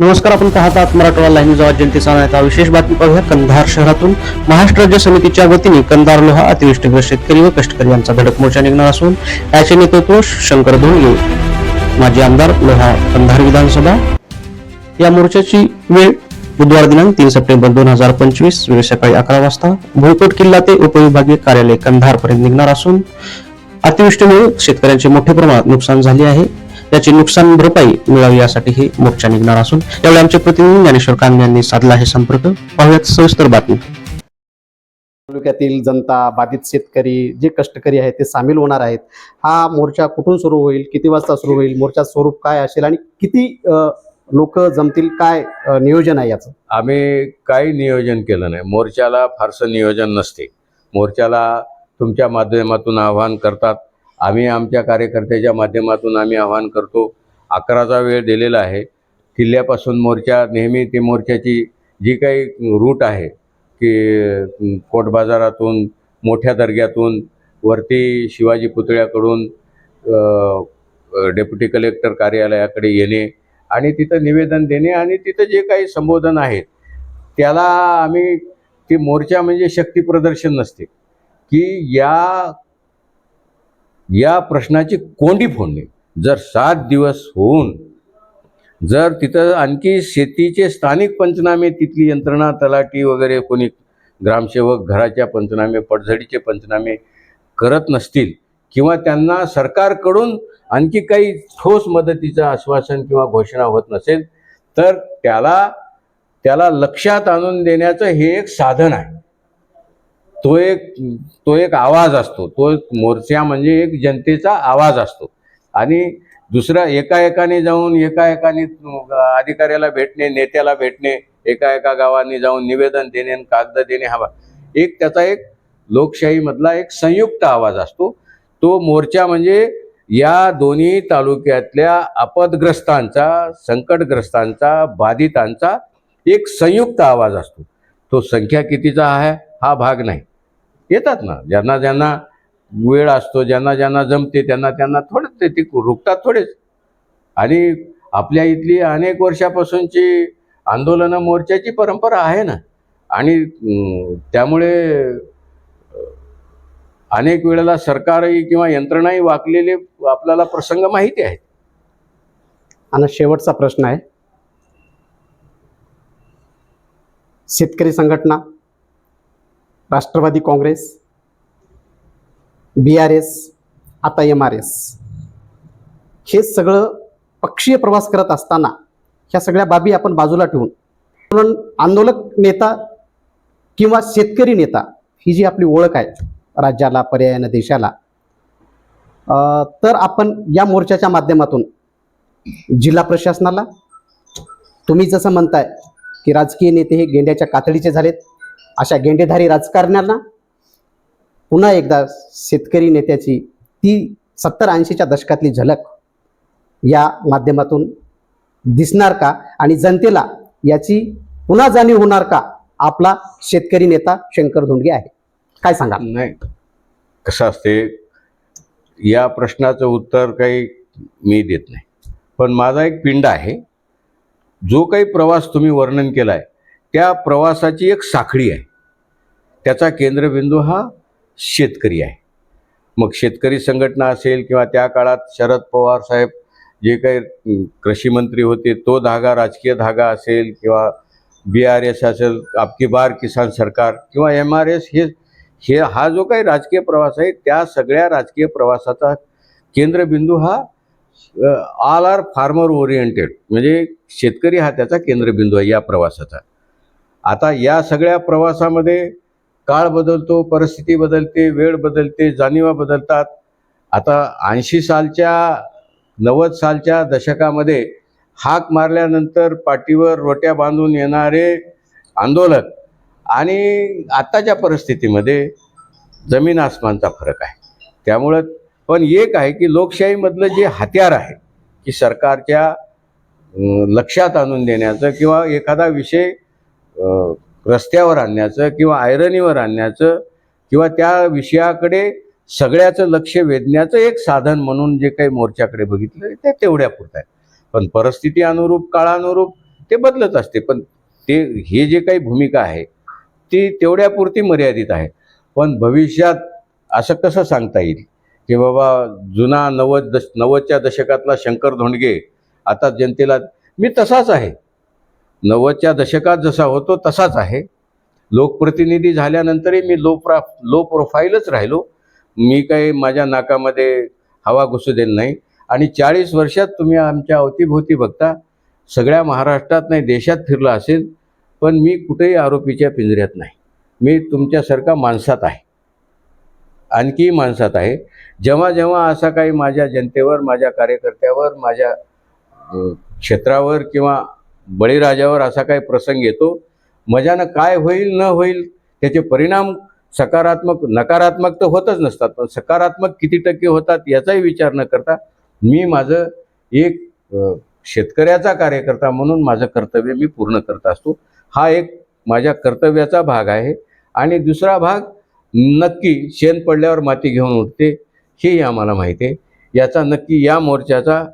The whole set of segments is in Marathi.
नमस्कार आपण पाहत आहात मराठवाडा लाईव्ह न्यूज आवाज जनतेचा विशेष बातमी पाहूया. कंधार शहरातून महाराष्ट्र राज्य समितीच्या वतीने कंधार लोहा अतिवृष्टीग्रस्त शेतकरी व कष्टकरी यांचा धडक मोर्चा निघणार असून याचे नेतृत्व शंकर धोंडगे माजी आमदार लोहा कंधार विधानसभा. या मोर्चाची वेळ बुधवार दिनांक तीन सप्टेंबर दोन हजार पंचवीस वेळ सकाळी अकरा वाजता. भुईकोट किल्ला ते उपविभागीय कार्यालय कंधार पर्यंत निघणार असून अतिवृष्टीमुळे शेतकऱ्यांचे मोठ्या प्रमाणात नुकसान झाले आहे. याची नुकसान भरपाई मिळावी यासाठी हे मोर्चा निघणार असून यावेळी आमचे प्रतिनिधी ज्ञानेश्वर कांबळे यांनी साधला आहे संपर्क. पाहूयात सविस्तर बातमी. तालुक्यातील जनता बाधित शेतकरी जे कष्टकरी आहेत ते सामील होणार आहेत. हा मोर्चा कुठून सुरू होईल किती वाजता सुरू होईल मोर्चा स्वरूप काय असेल आणि किती लोक जमतील काय नियोजन आहे याचं? आम्ही काही नियोजन केलं नाही. मोर्चाला फारसं नियोजन नसते. मोर्चाला तुमच्या माध्यमातून आवाहन करतात आम्ही आमच्या कार्यकर्त्याच्या माध्यमातून आम्ही आवाहन करतो. अकराचा वेळ दिलेला आहे. किल्ल्यापासून मोर्चा नेहमी ती मोर्चाची जी काही रूट आहे की कोट बाजारातून मोठ्या दर्ग्यातून वरती शिवाजी पुतळ्याकडून डेप्युटी कलेक्टर कार्यालयाकडे येणे आणि तिथं निवेदन देणे आणि तिथं जे काही संबोधन आहेत त्याला आम्ही ती मोर्चा म्हणजे शक्ती प्रदर्शन नसते. की या या प्रश्नाची कोंडी फोडणे. जर सात दिवस होऊन जर तिथं आणखी शेतीचे स्थानिक पंचनामे तिथली यंत्रणा तलाठी वगैरे कोणी ग्रामसेवक घराच्या पंचनामे पडझडीचे पंचनामे करत नसतील किंवा त्यांना सरकारकडून आणखी काही ठोस मदतीचं आश्वासन किंवा घोषणा होत नसेल तर त्याला त्याला लक्षात आणून देण्याचं हे एक साधन आहे. तो एक तो एक आवाज असतो. तो एक मोर्चा म्हणजे एक जनतेचा आवाज असतो. आणि दुसरा एका एकाने जाऊन एका एकाने अधिकाऱ्याला भेटणे नेत्याला भेटणे एका एका गावांनी जाऊन निवेदन देणे आणि कागद देणे हवा एक त्याचा एक लोकशाहीमधला एक संयुक्त आवाज असतो. तो मोर्चा म्हणजे या दोन्ही तालुक्यातल्या आपदग्रस्तांचा संकटग्रस्तांचा बाधितांचा एक संयुक्त आवाज असतो. तो संख्या कितीचा आहे? हा भाग नाही. येतात ना. ज्यांना ज्यांना वेळ असतो ज्यांना ज्यांना जमते त्यांना त्यांना थोडंच ते ती रुकतात थोडेच. आणि आपल्या इथली अनेक वर्षापासूनची आंदोलनं मोर्चाची परंपरा आहे ना. आणि त्यामुळे अनेक वेळेला सरकारही किंवा यंत्रणाही वाकलेले आपल्याला प्रसंग माहिती आहेत. आणि शेवटचा प्रश्न आहे. Shetkari Sanghatana Rashtrawadi Congress B R S आता एम आर एस हे सगळं पक्षीय प्रवास करत असताना ह्या सगळ्या बाबी आपण बाजूला ठेवून म्हणून आंदोलक नेता किंवा शेतकरी नेता ही जी आपली ओळख आहे राज्याला पर्यायानं देशाला तर आपण या मोर्चाच्या माध्यमातून जिल्हा प्रशासनाला तुम्ही जसं म्हणताय की राजकीय नेते हे गेंड्याच्या कातडीचे झालेत अशा गेंडेधारी राजकारण्यांना पुन्हा एकदा शेतकरी नेत्याची ती सत्तर ऐंशीच्या दशकातली झलक या माध्यमातून दिसणार का? आणि जनतेला याची पुन्हा जाणीव होणार का? आपला शेतकरी नेता शंकर धोंडगे आहे. काय सांगा नाही. कसं असते या प्रश्नाचं उत्तर काही मी देत नाही. पण माझा एक पिंड आहे. जो काही प्रवास तुम्ही वर्णन केला आहे त्या प्रवासाची एक साखळी आहे. त्याचा केंद्रबिंदू हा शेतकरी आहे. मग शेतकरी संघटना असेल किंवा त्या काळात शरद पवार साहेब जे काही कृषी मंत्री होते तो धागा राजकीय धागा असेल किंवा बी आर एस असेल आपकी बार किसान सरकार किंवा एम आर एस हे हे हा जो काही राजकीय प्रवास आहे त्या सगळ्या राजकीय प्रवासाचा केंद्रबिंदू हा ऑल आर फार्मर ओरिएंटेड म्हणजे शेतकरी हा त्याचा केंद्रबिंदू आहे या प्रवासाचा. आता या सगळ्या प्रवासामध्ये काळ बदलतो परिस्थिती बदलते वेळ बदलते जाणीवा बदलतात. आता ऐंशी सालच्या नव्वद सालच्या दशकामध्ये हाक मारल्यानंतर पाठीवर रोट्या बांधून येणारे आंदोलक आणि आत्ताच्या परिस्थितीमध्ये जमीन आसमानचा फरक आहे. त्यामुळं पण एक आहे की लोकशाहीमधलं जे हत्यार आहे की सरकारच्या लक्षात आणून देण्याचं किंवा एखादा विषय रस्त्यावर आणण्याचं किंवा आयरनीवर आणण्याचं किंवा त्या विषयाकडे सगळ्याचं लक्ष वेधण्याचं एक साधन म्हणून जे काही मोर्चाकडे बघितलं ते तेवढ्यापुरतं आहे. पण परिस्थिती अनुरूप काळानुरूप ते बदलत असते. पण ते हे जे काही भूमिका आहे ती तेवढ्यापुरती मर्यादित आहे. पण भविष्यात असं कसं सांगता येईल की बाबा जुना नव्वद दश नव्वदच्या दशकातला शंकर धोंडगे आता जनतेला मी तसाच आहे. नव्वदच्या दशकात जसा होतो तसाच आहे. लोकप्रतिनिधी झाल्यानंतरही मी लो प्रा लो प्रोफाईलच राहिलो. मी काही माझ्या नाकामध्ये हवा घुसू देत नाही. आणि चाळीस वर्षात तुम्ही आमच्या अवतीभोवती बघता सगळ्या महाराष्ट्रात नाही देशात फिरला असेल पण मी कुठेही आरोपीच्या पिंजऱ्यात नाही. मी तुमच्यासारखा माणसात आहे. आणखी माणसात आहे. जेव्हा जेव्हा असा काही माझ्या जनतेवर माझ्या कार्यकर्त्यावर माझ्या क्षेत्रावर किंवा बळीराजावर असा काही प्रसंग येतो मजानं काय होईल न होईल त्याचे परिणाम सकारात्मक नकारात्मक तर होतच नसतात पण सकारात्मक किती टक्के होतात याचाही विचार न करता मी माझं एक शेतकऱ्याचा कार्यकर्ता म्हणून माझं कर्तव्य मी पूर्ण करत असतो. हा एक माझ्या कर्तव्याचा भाग आहे. आणि दुसरा भाग नक्की शेण पडल्यावर माती घेऊन उठते हेही आम्हाला माहिती आहे. याचा नक्की या मोर्चाचा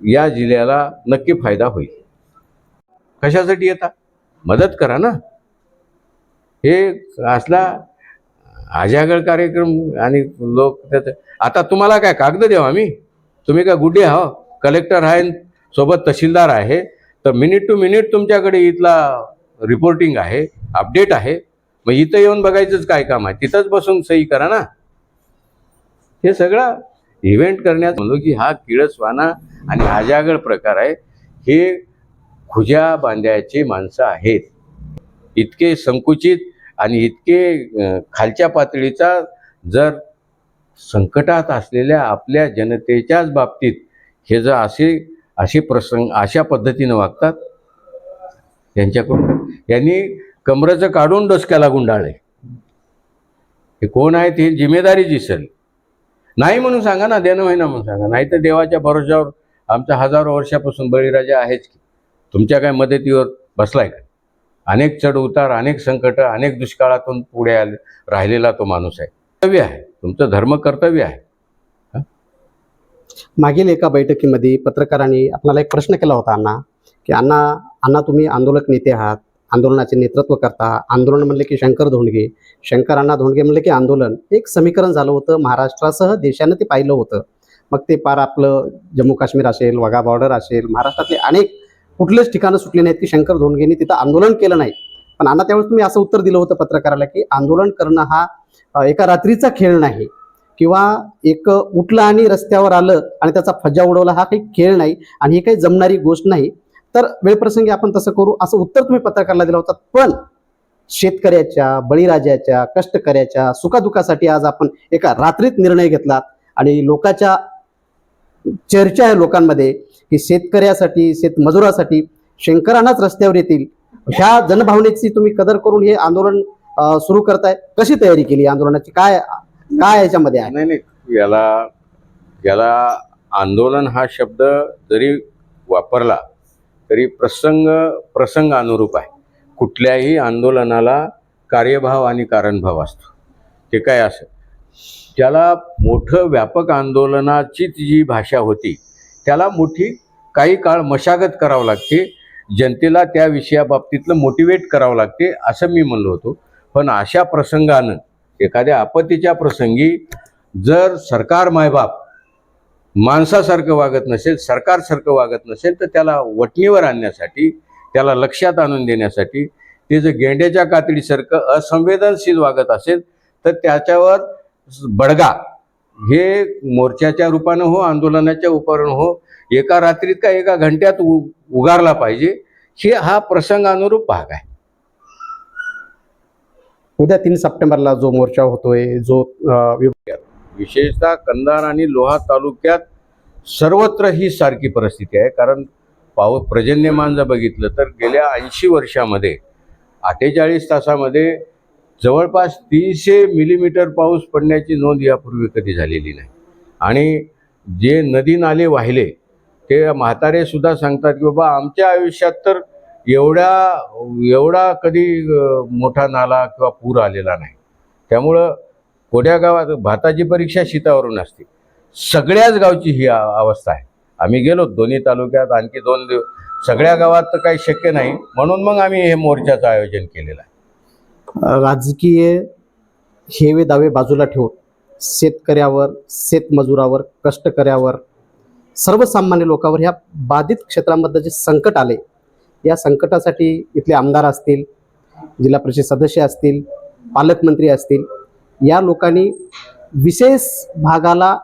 या जिल्ह्याला नक्की फायदा होईल. कशासाठी येता? मदत करा ना. हे असला आजागळ कार्यक्रम आणि लोक त्यात आता तुम्हाला काय कागद देऊ आम्ही तुम्ही काय गुड्डे आहो? कलेक्टर आहे सोबत तहसीलदार आहे तर मिनिट टू मिनिट तुमच्याकडे इथला रिपोर्टिंग आहे अपडेट आहे. मग इथं येऊन बघायचंच काय काम आहे. तिथंच बसून सही करा ना. हे सगळं इव्हेंट करण्यात म्हणलो की हा किळसवाना आणि आजागळ प्रकार आहे. हे खुज्या बांध्याची माणसं आहेत. इतके संकुचित आणि इतके खालच्या पातळीचा जर संकटात असलेल्या आपल्या जनतेच्याच बाबतीत हे जर असे असे प्रसंग अशा पद्धतीनं वागतात त्यांच्याकडून यांनी कमरेचं काढून डोसक्याला गुंडाळले. हे कोण आहेत हे जिम्मेदारी दिसेल. नाही म्हणून सांगा ना देणं होईना म्हणून सांगा. नाही तर देवाच्या भरोश्यावर आमचा हजारो वर्षापासून बळीराजा आहेच की. तुमच्या काय मदतीवर बसलाय का? अनेक चढ उतार अनेक संकट अनेक दुष्काळातून पुढे आले राहिलेला तो माणूस आहे. कर्तव्य आहे. तुमचं धर्म कर्तव्य आहे. मागील एका बैठकीमध्ये पत्रकारांनी आपल्याला एक प्रश्न केला होता अण्णा की अण्णा अण्णा तुम्ही आंदोलक नेते आहात आंदोलनाचे नेतृत्व करता आंदोलन म्हणले की शंकर धोंडगे शंकर अण्णा धोंडगे म्हणले की आंदोलन. एक समीकरण झालं होतं महाराष्ट्रासह देशानं ते पाहिलं होतं. मग ते पार आपलं जम्मू काश्मीर असेल वाघा बॉर्डर असेल महाराष्ट्रातले अनेक कुठलेच ठिकाणं सुटली नाहीत की शंकर धोंडगेंनी तिथं आंदोलन केलं नाही. पण अण्णा त्यावेळेस तुम्ही असं उत्तर दिलं होतं पत्रकाराला की आंदोलन करणं हा एका रात्रीचा खेळ नाही. किंवा एक उठलं आणि रस्त्यावर आलं आणि त्याचा फज्जा उडवला हा काही खेळ नाही आणि ही काही जमणारी गोष्ट नाही. तर वेळप्रसंगी आपण तसं करू असं उत्तर तुम्ही पत्रकाराला दिलं होतं. पण शेतकऱ्याच्या बळीराजाच्या कष्टकऱ्याच्या सुखादुखासाठी आज आपण एका रात्रीत निर्णय घेतलात आणि लोकाच्या चर्चा आहे लोकांमध्ये की शेतकऱ्यासाठी शेतमजुरासाठी शंकरांनाच रस्त्यावर येतील. ह्या जनभावनेची तुम्ही कदर करून हे आंदोलन सुरू करताय. कशी तयारी केली आंदोलनाची? काय काय याच्यामध्ये आहे? नाही नाही. याला याला आंदोलन हा शब्द जरी वापरला तरी प्रसंग प्रसंग अनुरूप आहे. कुठल्याही आंदोलनाला कार्यभाव आणि कारणभाव असतो. ते काय असं? ज्याला मोठं व्यापक आंदोलनाचीच जी भाषा होती त्याला मोठी काही काळ मशागत करावं लागते. जनतेला त्या विषयाबाबतीतलं मोटिवेट करावं लागते असं मी म्हणलो होतो. पण अशा प्रसंगानं एखाद्या आपत्तीच्या प्रसंगी जर सरकार मायबाप माणसासारखं वागत नसेल सरकारसारखं वागत नसेल तर त्याला वटणीवर आणण्यासाठी त्याला लक्षात आणून देण्यासाठी ते जर गेंड्याच्या कातडीसारखं असंवेदनशील वागत असेल तर त्याच्यावर बडगा हे मोर्चाच्या रूपानं हो आंदोलनाच्या रूपानं हो एका रात्रीत का एका घंट्यात उगारला पाहिजे हे हा प्रसंगानुरूप भाग आहे. उद्या तीन सप्टेंबरला जो मोर्चा होतोय जो विशेषतः कंधार आणि लोहा तालुक्यात सर्वत्र ही सारखी परिस्थिती आहे. कारण पाव पर्जन्यमान जर बघितलं तर गेल्या ऐंशी वर्षामध्ये अठ्ठेचाळीस तासामध्ये जवळपास तीनशे मिलीमीटर पाऊस पडण्याची नोंद यापूर्वी कधी झालेली नाही. आणि जे नदी नाले वाहिले ते म्हातारेसुद्धा सांगतात की बाबा आमच्या आयुष्यात तर एवढ्या एवढा कधी मोठा नाला किंवा पूर आलेला नाही. त्यामुळं कोड्या गावात भाताची परीक्षा शीतावरून असते. सगळ्याच गावची ही अवस्था आहे. आम्ही गेलो दोन्ही तालुक्यात आणखी दोन दिव सगळ्या गावात तर काही शक्य नाही. म्हणून मग आम्ही हे मोर्चाचं आयोजन केलेलं आहे. राजकीय हेवे दावे बाजूला ठेवून शेतकऱ्यावर शेतमजुरावर कष्टकऱ्यावर सर्वसामान्य लोकांवर ह्या बाधित क्षेत्रामधलं जे संकट आले या संकटासाठी इथले आमदार असतील जिल्हा परिषद सदस्य असतील पालकमंत्री असतील या लोकांनी विशेष भागाला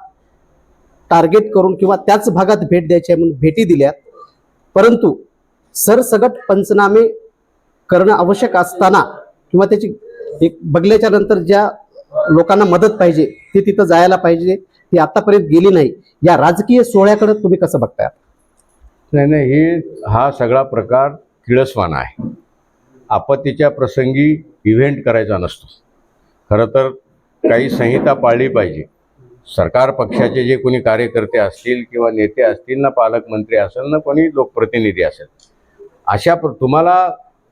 टार्गेट करून किंवा त्याच भागात भेट द्यायची आहे म्हणून भेटी दिल्यात परंतु सरसगट पंचनामे करणं आवश्यक असताना किंवा त्याची एक बघल्याच्या नंतर ज्या लोकांना मदत पाहिजे ती तिथं जायला पाहिजे ती आतापर्यंत गेली नाही. या राजकीय सोहळ्याकडे तुम्ही कसं बघताय? नाही नाही हे हा सगळा प्रकार किळसवाना आहे. आपत्तीच्या प्रसंगी इव्हेंट करायचा नसतो. खरं तर काही संहिता पाळली पाहिजे. सरकार पक्षाचे जे कोणी कार्यकर्ते असतील किंवा नेते असतील ना पालकमंत्री असेल ना कोणी लोकप्रतिनिधी असेल. अशा प्र तुम्हाला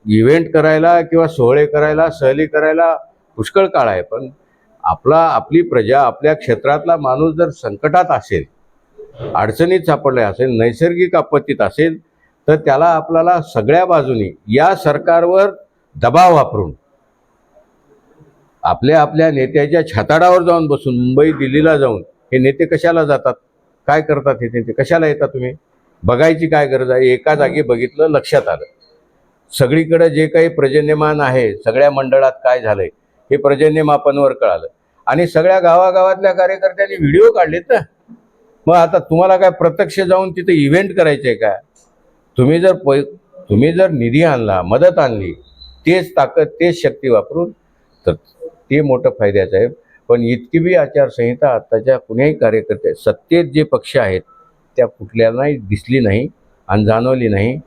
इव्हेंट करायला किंवा सोहळे करायला सहली करायला पुष्कळ काळ आहे. पण आपला आपली प्रजा आपल्या क्षेत्रातला माणूस जर संकटात असेल अडचणीत सापडले असेल नैसर्गिक आपत्तीत असेल तर त्याला आपल्याला सगळ्या बाजूनी या सरकारवर दबाव वापरून आपल्या आपल्या नेत्याच्या छाताडावर जाऊन बसून मुंबई दिल्लीला जाऊन हे नेते कशाला जातात? काय करतात हे नेते? कशाला येतात तुम्ही? बघायची काय गरज आहे? एका जागी बघितलं लक्षात आलं. सगळीकडे जे काही पर्जन्यमान आहे सगळ्या मंडळात काय झालंय हे पर्जन्यमापनवर कळालं. आणि सगळ्या गावागावातल्या कार्यकर्त्यांनी व्हिडिओ काढलेत ना. मग आता तुम्हाला काय प्रत्यक्ष जाऊन तिथे इव्हेंट करायचे आहे का? तुम्ही जर पै तुम्ही जर निधी आणला मदत आणली तेच ताकद तेच शक्ती वापरून तर ते मोठं फायद्याचं आहे. पण इतकी बी आचारसंहिता आत्ताच्या कुण्याही कार्यकर्ते सत्तेत जे पक्ष आहेत त्या कुठल्यालाही दिसली नाही आणि जाणवली नाही.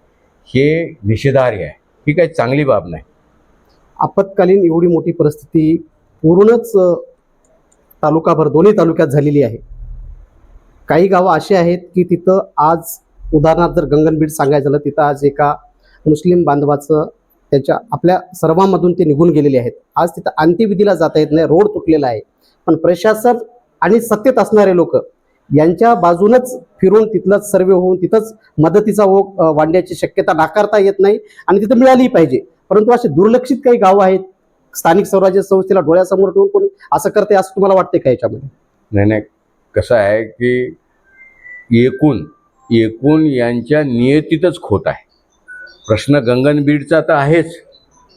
हे निषेधार्ह आहे. ही काही चांगली बाब नाही. आपत्कालीन एवढी मोठी परिस्थिती पूर्णच तालुकाभर दोन्ही तालुक्यात झालेली आहे. काही गावं अशी आहेत की तिथं आज उदाहरणार्थ जर गंगनबीड सांगायचं झालं तिथं आज एका मुस्लिम बांधवाचं त्याच्या आपल्या सर्वांमधून ते निघून गेलेले आहेत. आज तिथं अंत्यविधीला जाता येत नाही रोड तुटलेला आहे. पण प्रशासन आणि सत्तेत असणारे लोक यांच्या बाजूनच फिरून तिथलंच सर्वे होऊन तिथंच मदतीचा ओघ वाढण्याची शक्यता नाकारता येत नाही आणि तिथं मिळालीही पाहिजे. परंतु असे दुर्लक्षित काही गावं आहेत स्थानिक स्वराज्य संस्थेला डोळ्यासमोर ठेवून कोणी असं करते असं तुम्हाला वाटते का याच्यामध्ये? नाही नाही. कसं आहे की एकूण एकूण यांच्या नियतीतच खोट आहे. प्रश्न गंगनबीडचा तर आहेच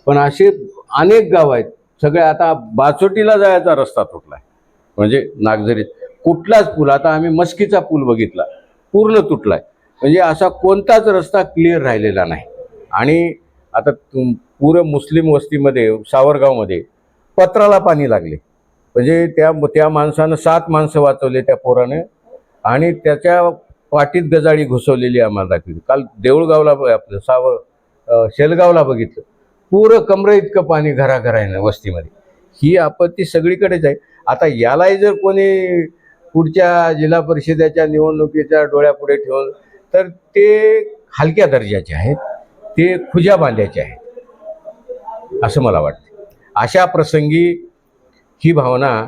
पण असे अनेक गाव आहेत. सगळे आता बाचोटीला जायचा रस्ता तुटला आहे म्हणजे नागझरीत कुठलाच पूल आता आम्ही मस्कीचा पूल बघितला पूर्ण तुटला आहे म्हणजे असा कोणताच रस्ता क्लिअर राहिलेला नाही. आणि आता पुरं मुस्लिम वस्तीमध्ये सावरगावमध्ये पत्राला पाणी लागले. म्हणजे त्या त्या माणसानं सात माणसं वाचवले त्या पोराने आणि त्याच्या पाठीत गजाळी घुसवलेली आम्हाला दाखवली. काल देऊळगावला आपलं सावर शेलगावला बघितलं. पुरं कमरे इतकं पाणी घराघरा आहे ना वस्तीमध्ये. ही आपत्ती सगळीकडेच आहे. आता यालाही जर कोणी पुढच्या जिल्हा परिषदेच्या निवडणुकीच्या डोळ्यापुढे ठेवून तर ते हलक्या दर्जाचे आहेत ते खुजा बांधल्याचे आहेत असं मला वाटतं. अशा प्रसंगी ही भावना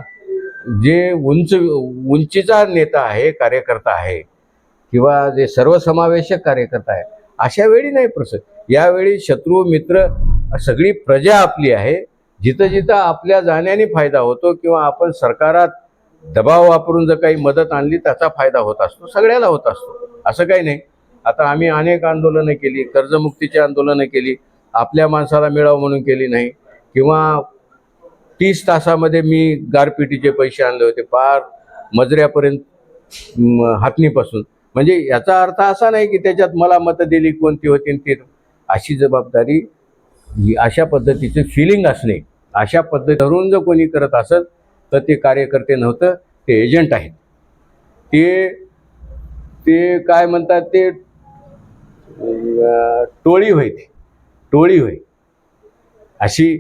जे उंच उंचीचा नेता आहे कार्यकर्ता आहे किंवा जे सर्वसमावेशक कार्यकर्ता आहे अशा वेळी नाही प्रसंग. यावेळी शत्रू मित्र सगळी प्रजा आपली आहे. जिथं जिथं आपल्या जाण्याने फायदा होतो किंवा आपण सरकारात दबाव वापरून जर काही मदत आणली त्याचा फायदा होत असतो सगळ्याला होत असतो. असं काही नाही. आता आम्ही अनेक आंदोलनं केली कर्जमुक्तीची आंदोलनं केली आपल्या माणसाला मिळावं म्हणून केली नाही. किंवा तीस तासामध्ये मी गारपिटीचे पैसे आणले होते पार मजऱ्यापर्यंत हातणीपासून. हातनीपासून म्हणजे याचा अर्थ असा नाही की त्याच्यात मला मतं दिली कोणती होती ती. अशी जबाबदारी अशा पद्धतीचं फिलिंग असणे अशा पद्धती धरून जर कोणी करत असत तर ते कार्यकर्ते नव्हतं ते एजंट आहेत. ते ते काय म्हणतात ते टोळी होय ती टोळी होय. अशी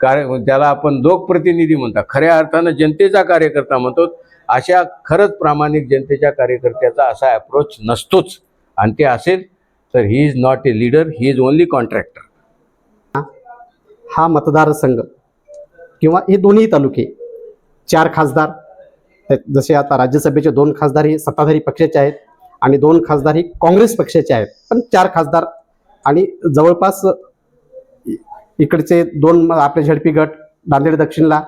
कार्य त्याला आपण लोकप्रतिनिधी म्हणतात खऱ्या अर्थानं जनतेचा कार्यकर्ता म्हणतो अशा खरंच प्रामाणिक जनतेच्या कार्यकर्त्याचा असा अप्रोच नसतोच. आणि ते असेल तर he is not a leader he is only contractor हा मतदारसंघ. किंवा हे दोन्ही तालुके चार खासदार जसे आता राज्यसभेचे दोन खासदार हे सत्ताधारी पक्षाचे आहेत आणि दोन खासदार हे काँग्रेस पक्षाचे आहेत. पण चार खासदार आणि जवळपास इकडचे दोन म- आपले झडपी गट नांदेड दक्षिणला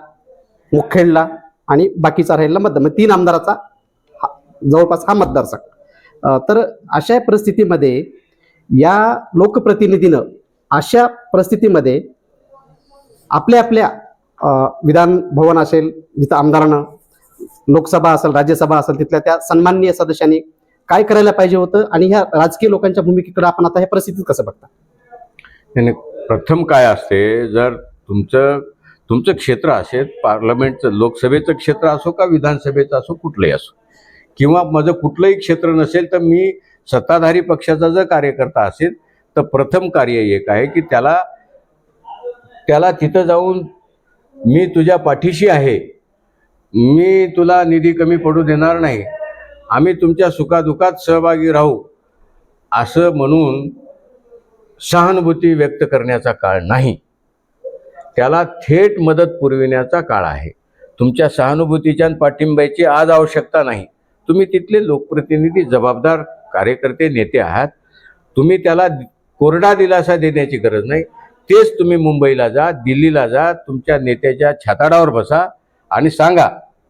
मुखेडला आणि बाकीचा राहिलेला मतदार. मग तीन आमदाराचा हा- जवळपास हा मतदारसंघ. तर अशा परिस्थितीमध्ये या लोकप्रतिनिधीनं अशा परिस्थितीमध्ये आपल्या आपल्या विधान भवन असेल जिथं आमदारानं लोकसभा असेल राज्यसभा असेल तिथल्या त्या सन्माननीय सदस्यांनी काय करायला पाहिजे होतं आणि ह्या राजकीय लोकांच्या भूमिकेकडे आपण आता हे परिस्थितीत कसं बघता? प्रथम काय असते जर तुमचं तुमचं क्षेत्र असेल पार्लमेंटचं लोकसभेचं क्षेत्र असो का विधानसभेचं असो कुठलंही असो. किंवा माझं कुठलंही क्षेत्र नसेल तर मी सत्ताधारी पक्षाचा जर कार्यकर्ता असेल तर प्रथम कार्य एक आहे की त्याला त्याला तिथं जाऊन मी तुझ्या पाठीशी आहे. मी तुला निधी कमी पडू देणार नाही. आम्ही तुमच्या सुखादुखात सहभागी राहू. असं म्हणून सहानुभूती व्यक्त करण्याचा काळ नाही. त्याला थेट मदत पुरविण्याचा काळ आहे. तुमच्या सहानुभूतीच्या आणि पाठिंब्याची आज आवश्यकता नाही. तुम्ही तिथले लोकप्रतिनिधी जबाबदार कार्यकर्ते नेते आहात. तुम्ही त्याला कोरडा दिलासा देण्याची गरज नाही. तेच तुम्ही मुंबईला जा दिल्लीला जा तुमच्या नेत्याच्या छाताडावर बसा आणि सांगा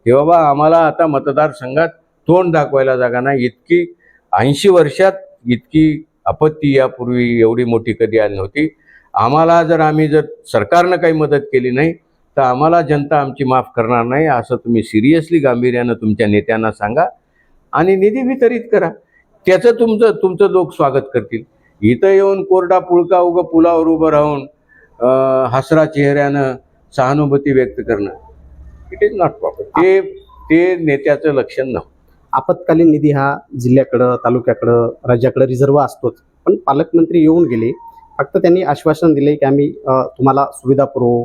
की बाबा आम्हाला आता मतदारसंघात तोंड दाखवायला जागा नाही. इतकी ऐंशी वर्षात इतकी आपत्ती यापूर्वी एवढी मोठी कधी आली नव्हती. आम्हाला जर आम्ही जर सरकारनं काही मदत केली नाही तर आम्हाला जनता आमची माफ करणार नाही. असं तुम्ही सिरियसली गांभीर्यानं तुमच्या नेत्यांना सांगा आणि निधी वितरित करा. त्याचं तुमचं तुमचं लोक स्वागत करतील. इथं येऊन कोरडा पुळका उगं पुलावर उभं राहून हसरा चेहऱ्यानं सहानुभूती व्यक्त करणं इट इज नॉट प्रॉपर ते ते नेत्याचं लक्षण नव्हतं. आपत्कालीन निधी हा जिल्ह्याकडं तालुक्याकडं राज्याकडं रिझर्व असतोच. पण पालकमंत्री येऊन गेले. फक्त त्यांनी आश्वासन दिले की आम्ही तुम्हाला सुविधा पुरवू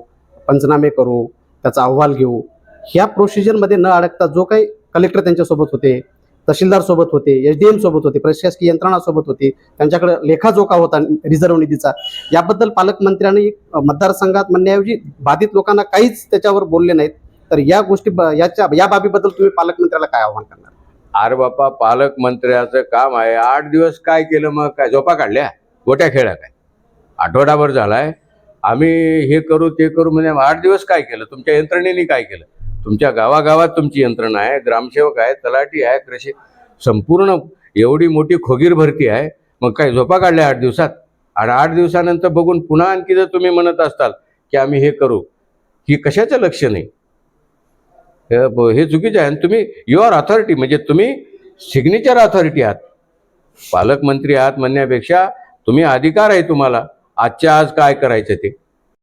पंचनामे करू त्याचा अहवाल घेऊ. ह्या प्रोसिजरमध्ये न अडकता जो काही कलेक्टर त्यांच्यासोबत होते तहसीलदार सोबत होते एच डी एम सोबत होते प्रशासकीय यंत्रणा सोबत होती त्यांच्याकडे लेखाजोखा होता रिझर्व्ह निधीचा. याबद्दल पालकमंत्र्यांनी मतदारसंघात म्हणण्याऐवजी बाधित लोकांना काहीच त्याच्यावर बोलले नाहीत. तर या गोष्टी ब- याच्या या बाबीबद्दल तुम्ही पालकमंत्र्याला काय आव्हान करणार? अरे बापा पालकमंत्र्याचं काम आहे. आठ दिवस काय केलं मग? काय झोपा काढल्या? गोट्या खेळा काय? आठवडाभर झालाय. आम्ही हे करू ते करू म्हणजे आठ दिवस काय केलं? तुमच्या यंत्रणेने काय केलं? तुमच्या गावागावात तुमची यंत्रणा आहे ग्रामसेवक आहे तलाठी आहे कृषी संपूर्ण एवढी मोठी खोगीर भरती आहे. मग काय झोपा काढल्या आठ दिवसात? आणि आठ दिवसानंतर बघून पुन्हा आणखी जर तुम्ही म्हणत असताल की आम्ही हे करू ही कशाचं लक्ष नाही? हे हे चुकीचं आहे. आणि तुम्ही युअर अथॉरिटी म्हणजे तुम्ही सिग्नेचर अथॉरिटी आहात. पालकमंत्री आहात म्हणण्यापेक्षा तुम्ही अधिकार आहे तुम्हाला. आजच्या आज काय करायचं ते?